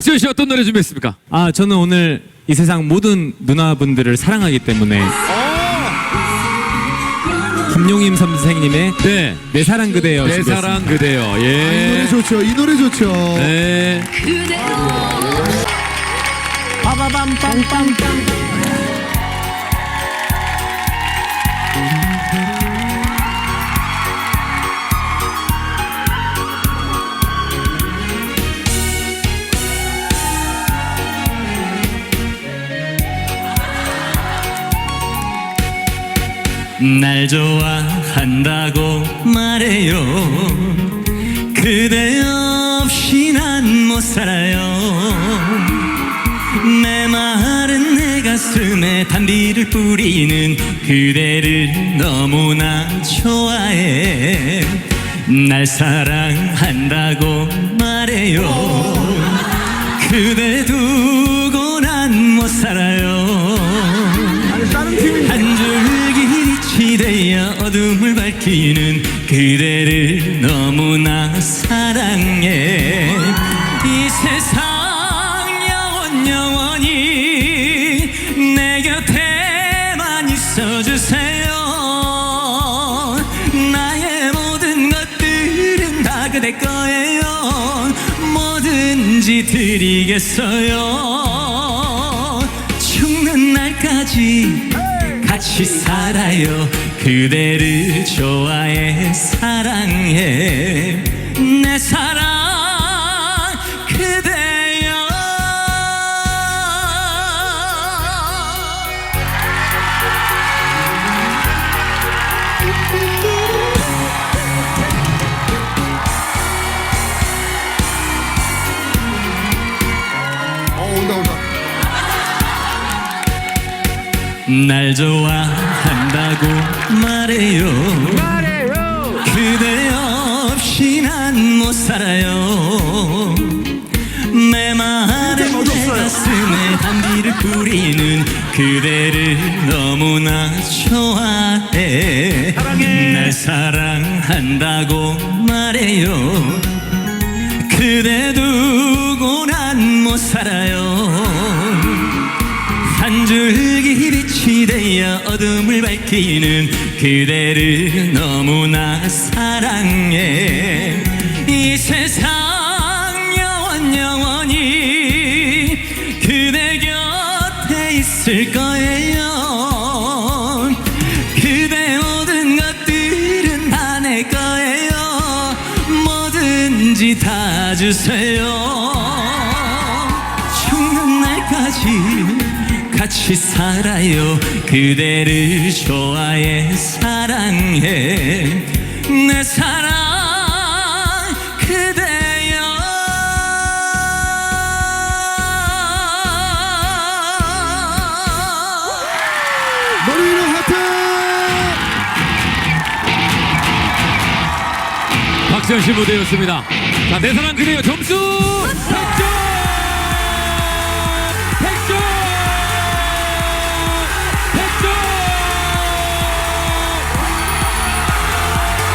박지현 씨 어떤 노래 준비했습니까? 아 저는 오늘 이 세상 모든 누나분들을 사랑하기 때문에 김용임 선생님의 네. 내 사랑 그대여 내 준비했습니다. 사랑 그대여. 이 노래 예. 좋죠. 이 노래 좋죠. 네. 날 좋아한다고 말해요. 그대 없이 난 못 살아요. 내 마른 내 가슴에 단비를 뿌리는 그대를 너무나 좋아해. 날 사랑한다고 말해요. 그대 두 되어 어둠을 밝히는 그대를 너무나 사랑해. 이 세상 영원 영원히 내 곁에만 있어주세요. 나의 모든 것들은 다 그대 거예요. 뭐든지 드리겠어요. 죽는 날까지 같이 살아요. 그대를 좋아해 사랑해. 내 사랑 날 좋아한다고 말해요. 그대 없이 난 못 살아요. 내 마른 내 가슴에 단비를 뿌리는 그대를 너무나 좋아해. 날 사랑한다고 말해요. 그대 두고 난 못 살아요. 한 줄기 되어 어둠을 밝히는 그대를 너무나 사랑해. 이 세상 영원 영원히 그대 곁에 있을 거예요. 그대 모든 것들은 다 내 거예요. 뭐든지 다 주세요. 죽는 날까지 같이 살아요. 그대를 좋아해 사랑해. 내 사랑 그대여. 머리 위로 하트. 박지현 씨 무대였습니다. 자, 내 사랑 그대여 점수